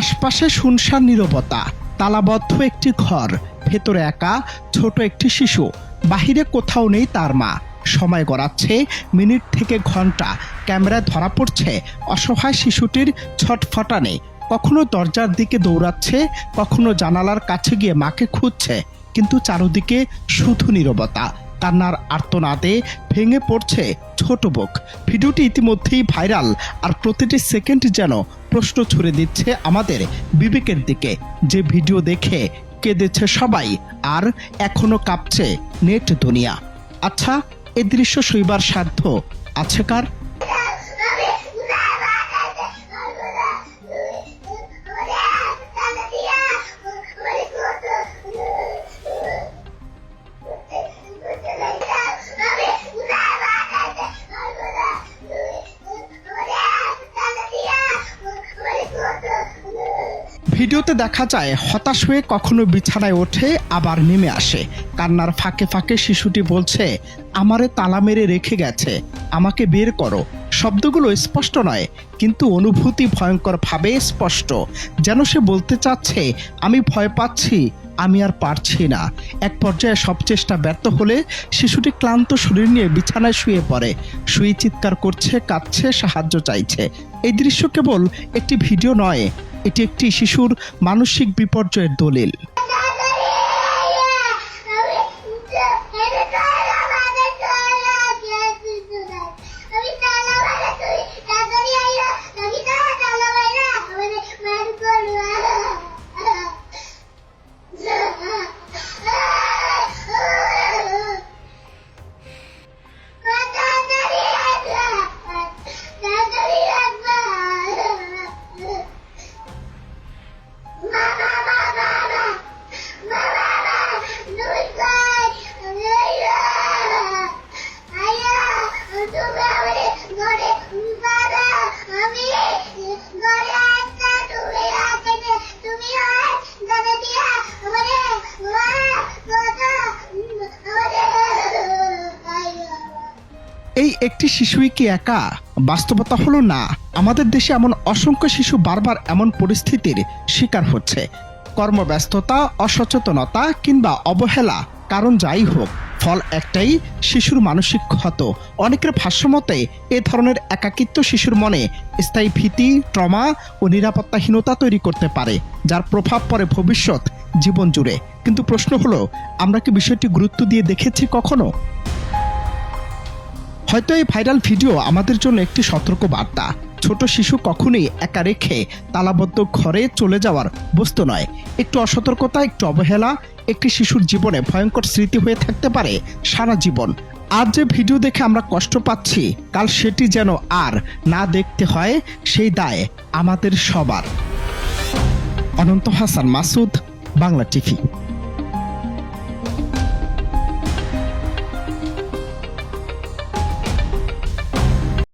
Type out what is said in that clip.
আশপাশে শুনশান নীরবতা, তালাবদ্ধ একটি ঘর, ভেতরে একা, ছোট একটি শিশু, বাহিরে কোথাও নেই তার মা। সময় গড়াচ্ছে, মিনিট থেকে ঘণ্টা, ক্যামেরায় ধরা পড়ছে, অসহায় শিশুটির ছটফটানে কখনো দরজার দিকে দৌড়াচ্ছে, কখনো জানালার কাছে গিয়ে মাকে খুঁজছে, কিন্তু চারদিকে শুধু নীরবতা। কান্নার আর্তনাদে ভেঙে পড়ছে ছোট বুক। ভিডিওটি ইতিমধ্যেই ভাইরাল, আর প্রতিটি সেকেন্ড যেন প্রশ্ন ছুড়ে দিচ্ছে আমাদের বিবেকের দিকে। যে ভিডিও দেখে কেঁদেছে সবাই, আর এখনও কাঁপছে নেট দুনিয়া। আচ্ছা এ দৃশ্য সইবার সাধ্য আছে কার? ভিডিওতে দেখা যায়, হতাশ হয়ে কখনো বিছানায় ওঠে, আবার নেমে আসে। কান্নার ফাঁকে ফাঁকে শিশুটি বলছে, আমারে তালা মেরে রেখে গেছে, আমাকে বের করো। শব্দগুলো স্পষ্ট নয়, কিন্তু অনুভূতি ভয়ঙ্করভাবে স্পষ্ট। যেন সে বলতে চাচ্ছে, আমি ভয় পাচ্ছি আমি আর পারছি না। এক পর্যায়ে সব চেষ্টা ব্যর্থ হলে শিশুটি ক্লান্ত শরীর নিয়ে বিছানায় শুয়ে পড়ে। শুয়ে চিৎকার করছে, কাঁদছে, সাহায্য চাইছে। এই দৃশ্য কেবল একটি ভিডিও নয়, এটি একটি শিশুর মানসিক বিপর্যয়ের দলিল। এই একটি শিশুই কি একা? বাস্তবতা হলো না। আমাদের দেশে এমন অসংখ্য শিশু বারবার এমন পরিস্থিতির শিকার হচ্ছে। কর্মব্যস্ততা, অসচেতনতা কিংবা অবহেলা, কারণ যাই হোক, ফল একটাই শিশুর মানসিক ক্ষত। অনেকের ভাষ্যমতে, এ ধরনের একাকিত্ব শিশুর মনে স্থায়ী ভীতি, ট্রমা ও নিরাপত্তাহীনতা তৈরি করতে পারে, যার প্রভাব পড়ে ভবিষ্যৎ জীবন জুড়ে কিন্তু প্রশ্ন হলো, আমরা কি বিষয়টি গুরুত্ব দিয়ে দেখেছি কখনো? হয়তো এই ভাইরাল ভিডিও আমাদের জন্য একটি সতর্ক বার্তা। ছোট শিশু কখনোই একা রেখে তালাবদ্ধ ঘরে চলে যাওয়ার বস্তু নয়। একটু অসতর্কতা, একটু অবহেলা, একটি শিশুর জীবনে ভয়ঙ্কর স্মৃতি হয়ে থাকতে পারে সারা জীবন। আজ যে ভিডিও দেখে আমরা কষ্ট পাচ্ছি, কাল সেটি যেন আর না দেখতে হয়, সেই দায় আমাদের সবার। অনন্ত হাসান মাসুদ, বাংলা টিভি।